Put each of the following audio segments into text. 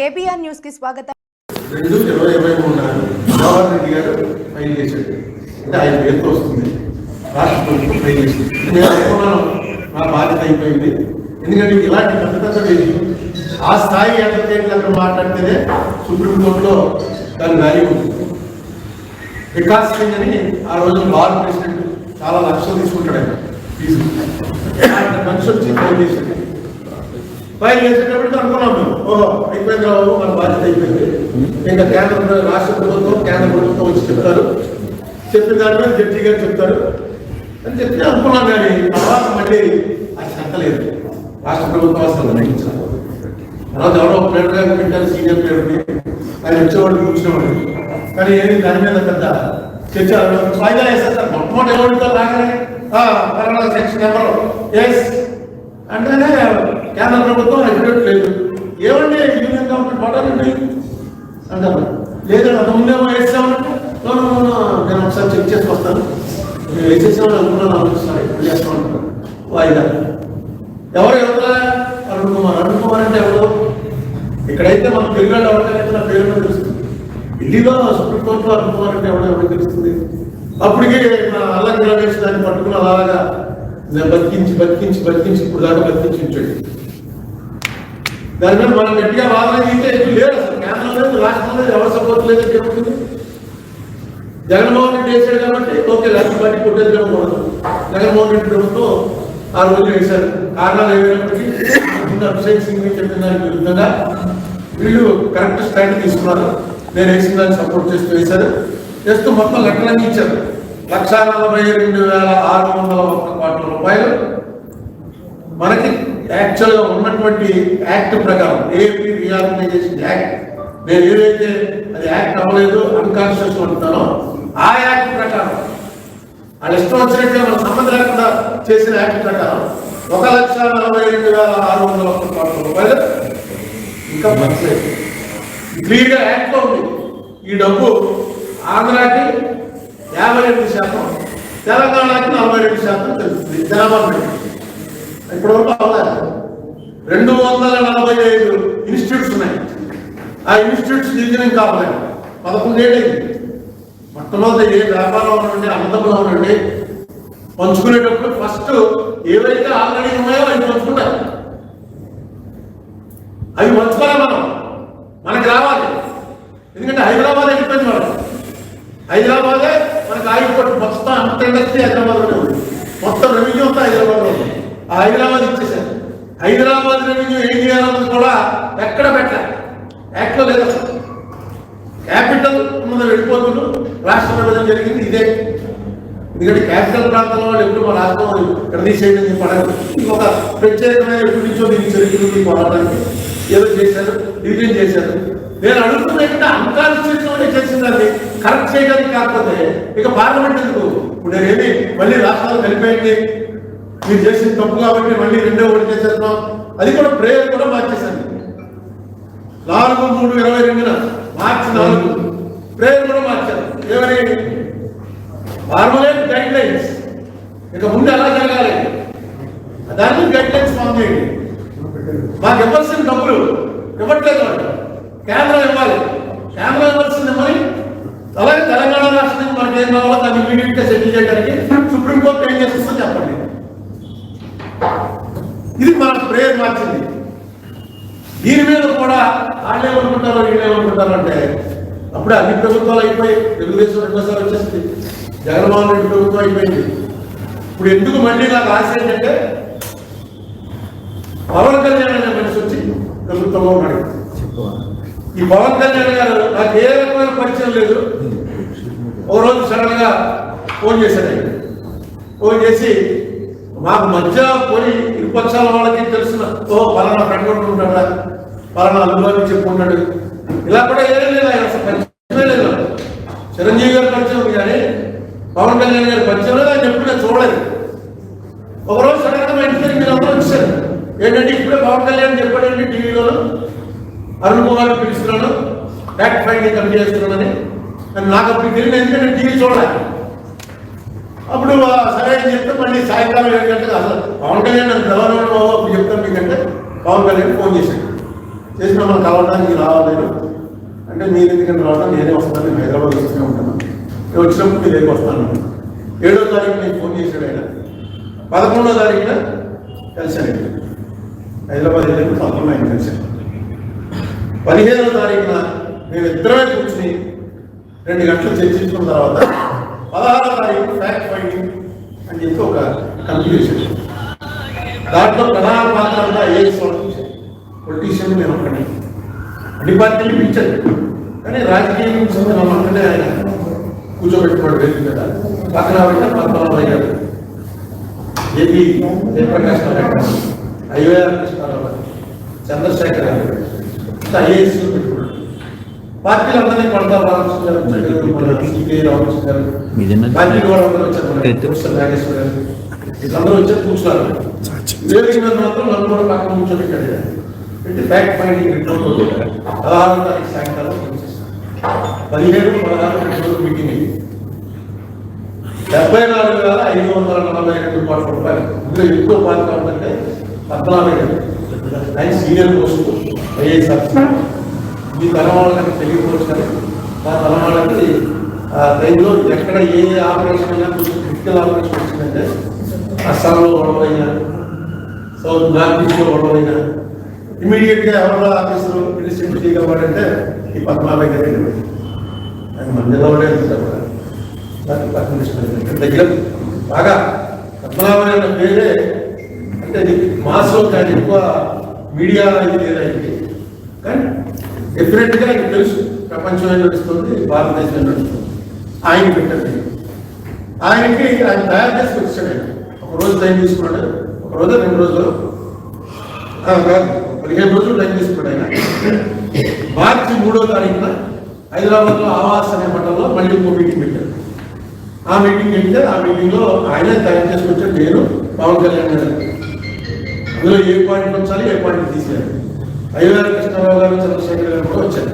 KBR న్యూస్కి స్వాగతం. రెండు ఇరవై ఇరవై మూడు నాడు జవహర్ రెడ్డి గారు ఫైల్ చేశాడు. అంటే ఆయన పేరుతో వస్తుంది. రాష్ట్ర ప్రభుత్వం ఫైల్ చేసింది. నేను అనుకున్నాను నా బాధ్యత అయిపోయింది. ఎందుకంటే ఇలాంటి పెద్ద పెద్ద ఆ స్థాయి ఎంటర్టైన్మెంట్ అక్కడ మాట్లాడితేనే సుప్రీంకోర్టులో దాని వాల్యూ ఉంటుంది వికాస్ సింగ్ అని ఆ రోజు బార్ ప్రెసిడెంట్ చాలా లక్షలు తీసుకుంటాడు ఆయన. ఫీజు అలాంటి మనిషి వచ్చి ఫైల్ చేశాడు. ఫైల్ చేసేటప్పటికి అనుకున్నాం మేము. ఓహో అయిపోయింది రావు మన బాధ్యత అయిపోయింది. ఇంకా కేంద్ర రాష్ట్ర ప్రభుత్వం కేంద్ర ప్రభుత్వం వచ్చి చెప్తారు. చెప్పిన దాని మీద జడ్జి గారు చెప్తారు. అని చెప్పి అనుకున్నాం కానీ తర్వాత మళ్ళీ అది చెక్కలేదు రాష్ట్ర ప్రభుత్వం అసలు నిర్ణయించారు తర్వాత ఎవరో ప్లేట్ గారు పెట్టారు సీనియర్ ప్లేయర్ని ఆయన వచ్చేవాడు కూర్చునేవాడు కానీ ఏది దాని మీద పెద్ద చర్చ ఫైదా వేస్తారు సార్ మొట్టమొదటి ఎవరితో రాగానే? ఆ, పలానా సెక్షన్ ఎవరు? ఎస్ అంటేనే కేంద్ర ప్రభుత్వం అఫిడవిట్ లేదు. ఏమండి యూనియన్ గవర్నమెంట్ పడాలండి అంటారు లేదండి అంత ముందే వేసామంటే నేను ఒకసారి చెక్ చేసి వస్తాను. నేను వేసేసామని అనుకున్నాను ఆలోచిస్తాను ఇప్పుడు చేస్తామంటారు వాయిదా ఎవరు ఎవరా? అరుణ్ కుమార్. అరుణ్ కుమార్ అంటే ఎవరు? ఇక్కడైతే మన పిల్లలు ఎవరికైతే నా పేరు తెలుస్తుంది ఢిల్లీలో సుప్రీంకోర్టులో అరుణ్ కుమార్ అంటే ఎవరు ఎవరికి తెలుస్తుంది? అప్పటికే అల్లరి రమేష్ దాన్ని పట్టుకుని అలాగా బతికించి బతికించి బతికించి ఇప్పుడు దాకా బతికించి ఉంచాడు. దాని మీద మనం గట్టిగా వాదన చేస్తే ఎక్కువ లేదు అసలు. కేంద్రం లేదు రాష్ట్రం లేదు ఎవరు సపోర్ట్ లేదని చెప్తుంది జగన్మోహన్ రెడ్డి వేశాడు కాబట్టి ఓకే లక్ష పార్టీ కొట్టేది జగన్మోహన్ జగన్మోహన్ రెడ్డి ప్రభుత్వం ఆ రోజు వేశారు. కారణాలు ఏమైనప్పటికీ అభిషేక్ సింగ్ చెప్పిన దానికి విరుద్ధంగా వీళ్ళు కరెక్ట్ స్టాండ్ తీసుకున్నారు. నేను వేసిన దాన్ని సపోర్ట్ చేస్తూ వేశారు. చేస్తూ మొత్తం లెక్కలన్నీ ఇచ్చారు. లక్ష నలభై రెండు వేల ఆరు వందల ఒక్క కోట్ల రూపాయలు. మనకి యాక్చువల్గా ఉన్నటువంటి యాక్ట్ ప్రకారం ఏపీ రీఆర్గనైజేషన్ యాక్ట్ నేను ఏదైతే అది యాక్ట్ అవ్వలేదు అన్కాన్షియస్ అంటున్నానో ఆ యాక్ట్ ప్రకారం వాళ్ళు ఇష్టం వచ్చినట్టే మన సంబంధం లేకుండా చేసిన యాక్ట్ ప్రకారం ఒక లక్ష నలభై రెండు వేల ఆరు వందల ఒక్క కోట్ల రూపాయలు. ఇంకా పంచలేదు క్లియర్ యాక్ట్లో యాక్ట్ ఉంది. ఈ డబ్బు ఆంధ్రాకి యాభై రెండు శాతం. తెలంగాణకి నలభై రెండు శాతం తెలుస్తుంది. జనాభా ఇప్పుడు వరకు అవ్వలేదు రెండు వందల నలభై ఐదు ఇన్స్టిట్యూట్స్ ఉన్నాయి. ఆ ఇన్స్టిట్యూట్స్ ఇంజనీరింగ్ కావాలి పదకొండేళ్ళు మొట్టమొదటి ఏ వ్యాపారంలో ఉండండి అన్నదమ్ములో ఉండండి పంచుకునేటప్పుడు ఫస్ట్ ఏవైతే ఆల్రెడీ ఉన్నాయో అవి పంచుకుంటారు. అవి పంచుకోవాలి మనం. మనకి రావాలి. ఎందుకంటే హైదరాబాద్ వెళ్ళిపోయింది మనం హైదరాబాదే మనకు ఆగిపోయి మొత్తం అంత ఇండస్ట్రీ హైదరాబాద్లోనే ఉంది. మొత్తం రెవెన్యూ అంతా హైదరాబాద్లో ఉంది. ఆ హైదరాబాద్ ఇచ్చేసారు హైదరాబాద్ రెవెన్యూ ఏం చేయాలన్నది కూడా ఎక్కడ పెట్టాలి. యాక్ట్లో లేదు అసలు. క్యాపిటల్ ముందు వెళ్ళిపోతున్నారు రాష్ట్ర విభజన జరిగింది ఇదే. ఎందుకంటే క్యాపిటల్ ప్రాంతంలో వాళ్ళు ఎప్పుడు మా రాష్ట్రం ఇక్కడ తీసేయడం చెప్పి అడగరు. ఒక ప్రత్యేకమైన ఎప్పటి నుంచో దీనికి చరిత్రలు పోవడానికి ఏదో చేశారు డిజైన్ చేశారు. నేను అడుగుతున్నా ఏంటంటే చేసిన చేసిందండి కరెక్ట్ చేయడానికి కాకపోతే ఇక పార్లమెంట్ ఎందుకు ఇప్పుడు నేనేమి మళ్ళీ రాష్ట్రాలు కలిపేయండి. మీరు చేసిన తప్పు కాబట్టి మళ్ళీ రెండో ఓటు చేసేస్తున్నాం అది కూడా ప్రేయర్ కూడా మార్చేశాను. నాలుగు మూడు ఇరవై రెండున మార్చి నాలుగు. ప్రేయర్ కూడా మార్చారు ఏమని? ఫార్మలైన్ గైడ్ లైన్స్ ఇక ముందు ఎలా జరగాలి? దాన్ని గైడ్ లైన్స్ ఫామ్ చేయండి. మాకు ఇవ్వాల్సిన డబ్బులు ఇవ్వట్లేదు కేంద్రం ఇవ్వాలి కేంద్రం ఇవ్వాల్సింది ఇవ్వాలి అలాగే తెలంగాణ రాష్ట్రం మనకి ఏం కావాలో దాన్ని గా సెటిల్ చేయడానికి సుప్రీంకోర్టు ఏం చేస్తుందో చెప్పండి. ఇది మన ప్రేయర్ మార్చింది దీని మీద కూడా వాళ్ళు ఏమనుకుంటారో వీళ్ళు ఏమనుకుంటారో అంటే అప్పుడే అన్ని ప్రభుత్వాలు అయిపోయి తెలుగుదేశం రెండోసారి వచ్చేసింది. జగన్మోహన్ రెడ్డి ప్రభుత్వం అయిపోయింది. ఇప్పుడు ఎందుకు మళ్ళీ నాకు ఆశ ఏంటంటే పవన్ కళ్యాణ్ అనే మనిషి వచ్చి ప్రభుత్వంలో ఉన్నాడు. ఈ పవన్ కళ్యాణ్ గారు నాకు ఏ రకమైన పరిచయం లేదు. ఓ రోజు సడన్గా ఫోన్ చేశాడు ఆయన. ఫోన్ చేసి మాకు మధ్య పోయి ఇరుపక్షాల వాళ్ళకి తెలిసిన ఓ పలానా పెట్టుకుంటుంటాడా పలానా అనుభవం చెప్పుకుంటాడు ఇలా కూడా ఏం లేదు ఆయన అసలు పరిచయమే లేదు. చిరంజీవి గారు పరిచయం కానీ పవన్ కళ్యాణ్ గారి పరిచయం లేదు ఆయన ఎప్పుడు చూడలేదు. ఒకరోజు సడన్గా మా ఇంటి దగ్గర మీరు అందరూ వచ్చారు. ఏంటంటే ఇప్పుడే పవన్ కళ్యాణ్ చెప్పాడండి టీవీలో అరుణ్ కుమార్ పిలుస్తున్నాను. ఫ్యాక్ట్ ఫైండింగ్ కమిటీ చేస్తున్నానని. నాకు అప్పుడు తెలియదు ఎందుకంటే నేను టీవీ చూడాలి. అప్పుడు సరే అని చెప్తే మళ్ళీ సాయంకాలం ఏడు గంటలకు అసలు పవన్ కళ్యాణ్ నాకు బాబు అప్పుడు చెప్తాను మీకంటే పవన్ కళ్యాణ్ ఫోన్ చేశాను. చేసిన మనం కలవడానికి రావాలని అంటే మీరు ఎందుకంటే రావడం నేనే వస్తాను నేను హైదరాబాద్ వస్తూనే ఉంటాను. నేను వచ్చినప్పుడు మీ దగ్గరికి వస్తాను. ఏడో తారీఖు నేను ఫోన్ చేశాడు ఆయన. పదకొండో తారీఖున కలిశాను హైదరాబాద్ వెళ్ళి పదకొండు ఆయన కలిశాను. పదిహేనో తారీఖున మేమిద్దరమే కూర్చుని రెండు గంటలు చర్చించుకున్న తర్వాత పదహారో తారీఖు ఫ్యాక్ట్ ఫైండింగ్ అని చెప్పి ఒక కన్ఫ్యూజన్ దాంట్లో ప్రధాన పాత్ర అంతా ఏ పొలిటీషియన్ నేను ఒక్కడే డిపార్ట్మెంట్ పార్టీలు పిలిచారు కానీ రాజకీయ నుంచి నన్ను ఒక్కడే ఆయన. కూర్చోబెట్టుకోవడం లేదు కదా పక్కన పెట్టిన పద్మనాభయ్య అయ్యారు ఏపీ జయప్రకాష్ నారాయణ గారు కృష్ణారావు చంద్రశేఖర్ గారు ఐఏఎస్ పార్టీలందరినీ కొడతా రామకృష్ణ గారు రామకృష్ణ? పార్టీలు కూడా వచ్చారు నాగేశ్వర గారు. వచ్చారు కూర్చున్నారు. వేదిక మీద మాత్రం నన్ను కూడా పక్కన కూర్చోబెట్టాడు ఫైండింగ్ రిపోర్ట్ పదహారో తారీఖు సాయంకాలం పదిహేడు పదహారు మీటింగ్ డెబ్బై నాలుగు వేల ఐదు వందల నలభై రెండు కోట్ల రూపాయలు. ఇందులో ఎక్కువ పాత్ర ఉందంటే పద్మనాభ గారు ఆయన సీనియర్ పోస్ట్ ఐఏఎస్ ఆఫీసర్ ఈ తరం వాళ్ళకి తెలియకపోవచ్చు కానీ ఆ తరం వాళ్ళకి ఆ టైంలో ఎక్కడ ఏ ఆపరేషన్ అయినా కొంచెం క్రిటికల్ ఆపరేషన్ వచ్చిందంటే అస్సాంలో గొడవలైనా సౌత్ నార్త్ ఈస్ట్లో గొడవలైనా ఇమీడియట్గా ఎవరో ఆఫీసర్ డిస్ట్రిబ్యూట్ చేయగలవాడంటే ఈ పద్మాబాయి గారి ఆయన మందిలో కూడా. దగ్గర బాగా పద్మనాభం అన్న పేరే అంటే మాస్లో కానీ ఎక్కువ మీడియా అనేది లేదు కానీ డెఫినెట్గా ఆయనకు తెలుసు. ప్రపంచం ఏం నడుస్తుంది? భారతదేశం ఏం నడుస్తుంది? ఆయన పెట్టండి. ఆయనకి ఆయన తయారు చేసి వచ్చాడు ఆయన. ఒక రోజు టైం తీసుకున్నాడు. ఒక రోజు రెండు రోజులు. పదిహేను రోజులు టైం తీసుకున్నాడు ఆయన. మార్చి మూడో తారీఖున హైదరాబాద్లో ఆవాస్ అనే మండలంలో మళ్ళీ ఇంకో మీటింగ్ పెట్టారు. ఆ మీటింగ్ వెళ్తే ఆ మీటింగ్లో ఆయనే తయారు చేసుకొచ్చాడు నేను పవన్ కళ్యాణ్ గారు. అందులో ఏ పాయింట్ ఉంచాలి ఏ పాయింట్ తీసేయాలి? అయ్యగారు కృష్ణారావు గారు చంద్రశేఖర్ గారు కూడా వచ్చారు.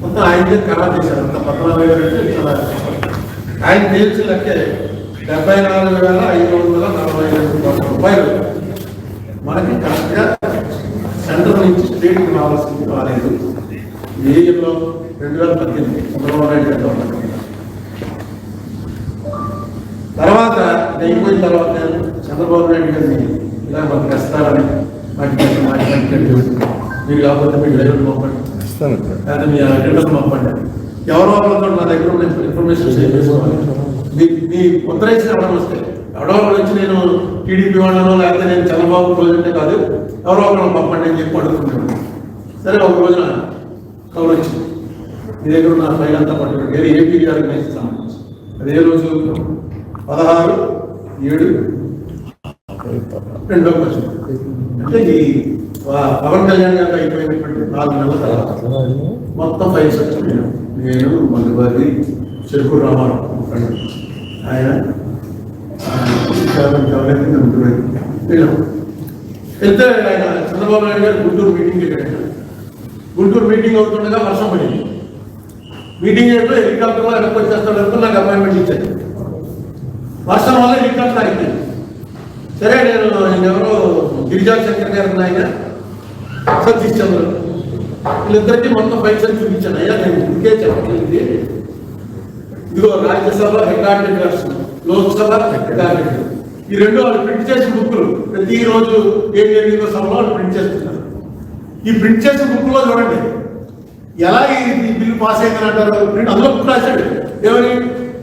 మొత్తం ఆయన ఖరాబ్ చేశారు. అంత పద్మనాభ గారు ఆయన తీర్చి లెక్కే డెబ్బై నాలుగు వేల ఐదు వందల నలభై ఐదు కోట్ల రూపాయలు. మనకి కరెక్ట్గా సెంటర్ నుంచి స్టేట్కి రావాల్సింది రాలేదు ఏ రెండు వేల పద్దెనిమిది చంద్రబాబు నాయుడు గారితో తర్వాత ఇది అయిపోయిన తర్వాత చంద్రబాబు నాయుడు గారిని ఇలా మనకు వస్తారని మాట్లాడి మాట్లాడి మీరు కాకపోతే మీకు లైవ్ పంపండి. లేదా మీ అటెండర్ పంపండి. ఎవరో ఒకరితో నా దగ్గర ఉన్న ఇన్ఫర్మేషన్ షేర్ చేసుకోవాలి. మీ మీ ఉత్తరేసిన ఎవడో వస్తే ఎవడో ఒకడు వచ్చి నేను టీడీపీ వాళ్ళను లేకపోతే నేను చంద్రబాబు ప్రెసిడెంట్ కాదు ఎవరో ఒకరు పంపండి అని చెప్పి అడుగుతున్నాను సరే ఒక రోజున కవర్ వచ్చింది. మీ దగ్గర ఉన్న ఫైల్ అంతా పట్టుకోండి. ఏపీ ఆర్గనైజ్ సంబంధించి అది రోజు పదహారు ఏడు రెండో క్వశ్చన్ అంటే ఈ పవన్ కళ్యాణ్ గారు అయిపోయినటువంటి నాలుగు నెలల తర్వాత మొత్తం ఫైవ్ సెక్షన్ నేను మధుబారి చెరుకు రామారావు ఆయన ఆ, వెళ్తే ఆయన చంద్రబాబు నాయుడు గారు గుంటూరు మీటింగ్ వెళ్ళాడు. గుంటూరు మీటింగ్ అవుతుండగా వర్షం పడింది. మీటింగ్ ఏంటో హెలికాప్టర్లో వెనక్కి వచ్చేస్తాడు నాకు అపాయింట్మెంట్ ఇచ్చాడు వర్షం వల్ల హెలికాప్టర్ ఆగిపోయింది. సరే నేను ఎవరో గిరిజా శంకర్ గారు ఆయన సతీష్ చంద్ర. వీళ్ళిద్దరికి మొత్తం పైసలు చూపించాను. అయ్యా నేను ఇంకే చెప్పగలిగింది ఇదిగో Rajya Sabha recorded version Lok Sabha recorded. ఈ రెండు వాళ్ళు ప్రింట్ చేసిన బుక్లు ప్రతిరోజు ఏం జరిగిందో సభలో వాళ్ళు ప్రింట్ చేస్తున్నారు. ఈ ప్రింట్ చేసిన బుక్లో చూడండి ఎలా ఈ బిల్లు పాస్ అయిందని అంటారు ప్రింట్ అందులో బుక్ రాశాడు. ఏమని?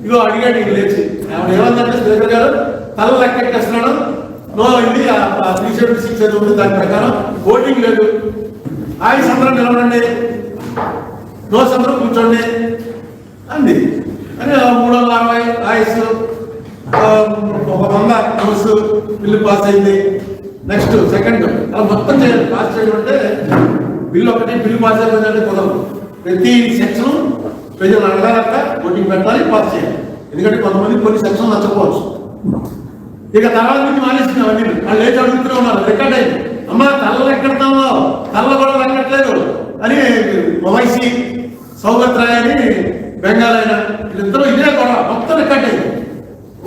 ఇదిగో అడిగాడు ఇది లేచి. ఆవిడ ఏమందంటే స్పీకర్ గారు? తల లెక్కెట్టేస్తున్నాడు నో ఇది త్రీ సెవెంటీ సిక్స్ ఉంది దాని ప్రకారం ఓటింగ్ లేదు. ఆయన అందరం నిలబడండి. నో అందరం కూర్చోండి. అంది. అని మూడు వందల అరవై ఆయుస్ ఒక వంద నోస్ బిల్లు పాస్ అయింది. నెక్స్ట్ సెకండ్ అలా మొత్తం చేయాలి. పాస్ చేయడం అంటే బిల్లు ఒకటి బిల్లు పాస్ అయిపోయిందంటే కుదరదు. ప్రతి సెక్షన్ ప్రజలు అడగాలంట ఓటింగ్ పెట్టాలి పాస్ చేయాలి. ఎందుకంటే కొంతమంది కొన్ని సెక్షన్ నచ్చకపోవచ్చు. ఇక తర్వాత నుంచి మానేసింది అన్ని. వాళ్ళు లేచి అడుగుతూనే ఉన్నారు. రికార్డ్ అయింది. అమ్మ తల్ల ఎక్కడతామో తల్ల కూడా తగ్గట్లేదు అని వైసీ సౌగత్ రాయ్ అని బెంగాల్ ఆయన వీళ్ళిద్దరూ ఇదే కూడా మొత్తం రికార్డ్ అయింది.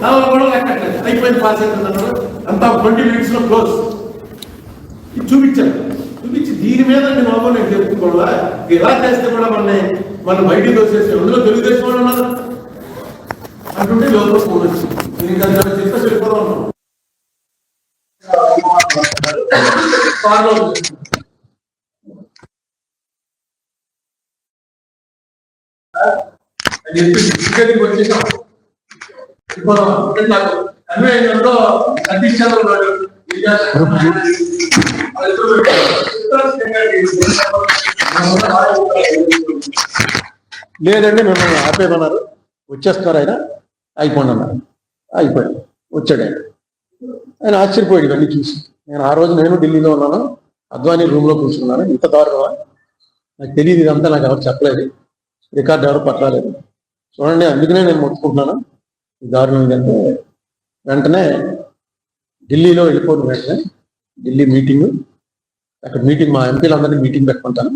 తల్ల కూడా లెక్కట్లేదు అయిపోయింది పాస్ అయిపోయింది అంతా ట్వంటీ మినిట్స్లో క్లోజ్. చూపించాను. చూపించి దీని మీద నేను బాబు నేను చెప్పుకోవాలా ఇలా చేస్తే కూడా మన మన బయటికి వచ్చేసి అందులో తెలుగుదేశం వాళ్ళు ఉన్నారు. అంటుంటే లోపల ఫోన్ వచ్చింది. వచ్చేసాం ఇప్పుడు నాకు అన్వయంలో సతీష్ చంద్ర గారు లేదండి మిమ్మల్ని ఆపేమన్నారు వచ్చేస్తున్నారు ఆయన. అయిపోండి అన్నారు. అయిపోయాడు. వచ్చాడు ఆయన. ఆయన ఆశ్చర్యపోయాడు ఇవన్నీ చూసి. నేను ఆ రోజు నేను ఢిల్లీలో ఉన్నాను. అద్వానీ రూమ్లో కూర్చున్నాను. ఇంత దారుణమా? నాకు తెలియదు ఇదంతా నాకు ఎవరు చెప్పలేదు. రికార్డు ఎవరు పట్టలేదు. చూడండి అందుకనే నేను మొత్తుకుంటున్నాను. ఈ దారుణం ఏంటంటే వెంటనే ఢిల్లీలో వెళ్ళిపోను వెంటనే ఢిల్లీ మీటింగ్. అక్కడ మీటింగ్ మా ఎంపీలందరినీ మీటింగ్ పెట్టుకుంటాను.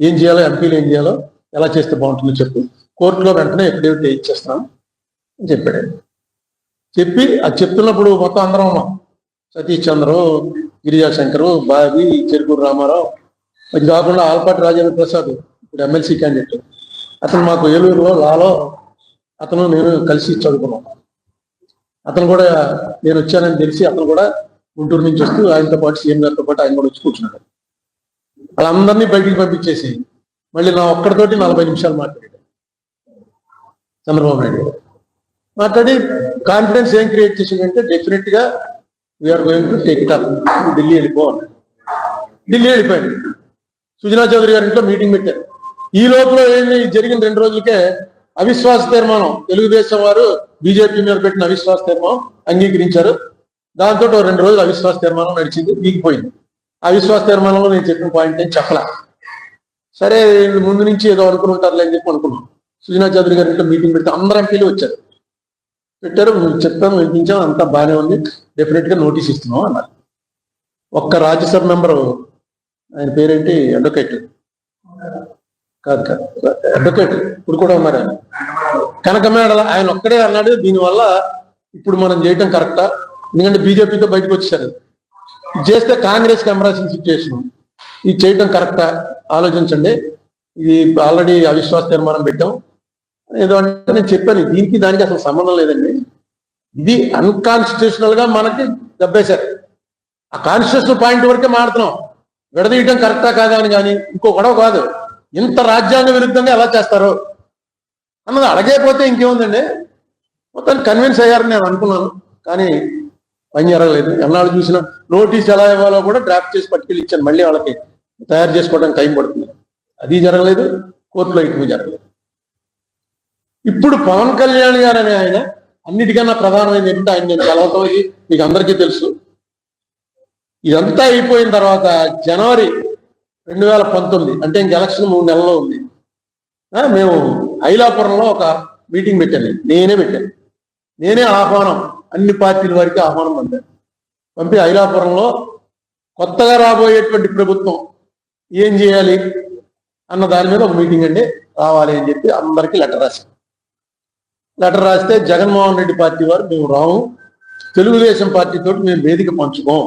ఏం చేయాలో ఎంపీలు ఏం చేయాలో ఎలా చేస్తే బాగుంటుందో చెప్పు. కోర్టులో వెంటనే ఎఫిడేవిట్ ఇచ్చేస్తాను అని చెప్పాడు చెప్పి అది చెప్తున్నప్పుడు మొత్తం అందరం ఉన్నాం సతీష్ చంద్రు గిరిజాశంకరు బాబి చెరుకూరు రామారావు. అది కాకుండా ఆల్పాటి రాజేంద్ర ప్రసాద్ ఇప్పుడు ఎమ్మెల్సీ క్యాండిడేట్. అతను మాకు ఏలూరులో లాలో అతను నేను కలిసి చదువుకున్నాం. అతను కూడా నేను వచ్చానని తెలిసి అతను కూడా గుంటూరు నుంచి వస్తూ ఆయనతో పాటు సీఎం గారితో పాటు ఆయన కూడా వచ్చి కూర్చున్నాడు. వాళ్ళందరినీ బయటికి పంపించేసి మళ్ళీ నా ఒక్కడితోటి నలభై నిమిషాలు మాట్లాడాడు. చంద్రబాబు నాయుడు మాట్లాడి కాన్ఫిడెన్స్ ఏం క్రియేట్ చేసిందంటే డెఫినెట్గా we're going to take it up Delhi వెళ్ళిపోవాలి ఢిల్లీ వెళ్ళిపోయాడు. సుజనా చౌదరి గారి ఇంట్లో మీటింగ్ పెట్టారు. ఈ లోపల ఏంది? జరిగిన రెండు రోజులకే అవిశ్వాస తీర్మానం. తెలుగుదేశం వారు బీజేపీ మీద పెట్టిన అవిశ్వాస తీర్మానం అంగీకరించారు. దాంతో ఓ రెండు రోజులు అవిశ్వాస తీర్మానం నడిచింది దిగిపోయింది. అవిశ్వాస తీర్మానంలో నేను చెప్పిన పాయింట్ ఏం చెప్పలా. సరే ముందు నుంచి ఏదో అనుకుంటారులే అని చెప్పి అనుకున్నాం. సుజనా చౌదరి గారి ఇంట్లో మీటింగ్ పెడితే అందరు ఎంపీలు వచ్చారు. పెట్టారు మేము చెప్పాము వినిపించాం అంతా బాగానే ఉంది. డెఫినెట్గా నోటీస్ ఇస్తున్నాం అన్నారు. ఒక్క రాజ్యసభ మెంబరు ఆయన పేరేంటి? అడ్వకేట్ కాదు కాదు. అడ్వకేట్ ఇప్పుడు కూడా ఉన్నారు ఆయన. కనకమేడల ఆయన ఒక్కడే అన్నాడు. దీనివల్ల ఇప్పుడు మనం చేయటం కరెక్టా ఎందుకంటే బీజేపీతో బయటకు వచ్చేసారు చేస్తే కాంగ్రెస్ కెమెరాసిన సిచ్యువేషన్ ఇది చేయటం కరెక్టా ఆలోచించండి. ఇది ఆల్రెడీ అవిశ్వాస తీర్మానం పెట్టాం. ఏదో అంటే నేను చెప్పాను దీనికి దానికి అసలు సంబంధం లేదండి. ఇది అన్కాన్స్టిట్యూషనల్గా మనకి దెబ్బేశారు. ఆ కాన్స్టిట్యూషనల్ పాయింట్ వరకే మాడుతున్నాం విడదీయటం కరెక్టా కాదా అని కానీ ఇంకో గొడవ కాదు. ఇంత రాజ్యాంగ విరుద్ధంగా ఎలా చేస్తారు? అన్నది అడగైపోతే ఇంకేముందండి? మొత్తాన్ని కన్విన్స్ అయ్యారని నేను అనుకున్నాను. కానీ పని జరగలేదు. ఎన్నాళ్ళు చూసినా నోటీస్ ఎలా ఇవ్వాలో కూడా డ్రాఫ్ట్ చేసి పట్టుకెళ్ళి ఇచ్చాను. మళ్ళీ వాళ్ళకి తయారు చేసుకోవడానికి టైం పడుతుంది. అది జరగలేదు. కోర్టులో ఇటు జరగలేదు. ఇప్పుడు పవన్ కళ్యాణ్ గారు అనే ఆయన అన్నిటికన్నా ప్రధానమైనది ఏంటంటే ఆయన నేను కలవటం మీకు అందరికీ తెలుసు. ఇదంతా అయిపోయిన తర్వాత జనవరి రెండు వేల పంతొమ్మిది అంటే ఇంక ఎలక్షన్ మూడు నెలల్లో ఉంది. మేము ఐలాపురంలో ఒక మీటింగ్ పెట్టాను. నేనే పెట్టాను. నేనే ఆహ్వానం. అన్ని పార్టీల వారికి ఆహ్వానం పంపాను పంపి ఐలాపురంలో కొత్తగా రాబోయేటువంటి ప్రభుత్వం ఏం చేయాలి అన్న దాని మీద ఒక మీటింగ్ అండి. రావాలి అని చెప్పి అందరికీ లెటర్ రాశాను. లెటర్ రాస్తే జగన్మోహన్ రెడ్డి పార్టీ వారు మేము రాము. తెలుగుదేశం పార్టీ తోటి మేము వేదిక పంచుకోం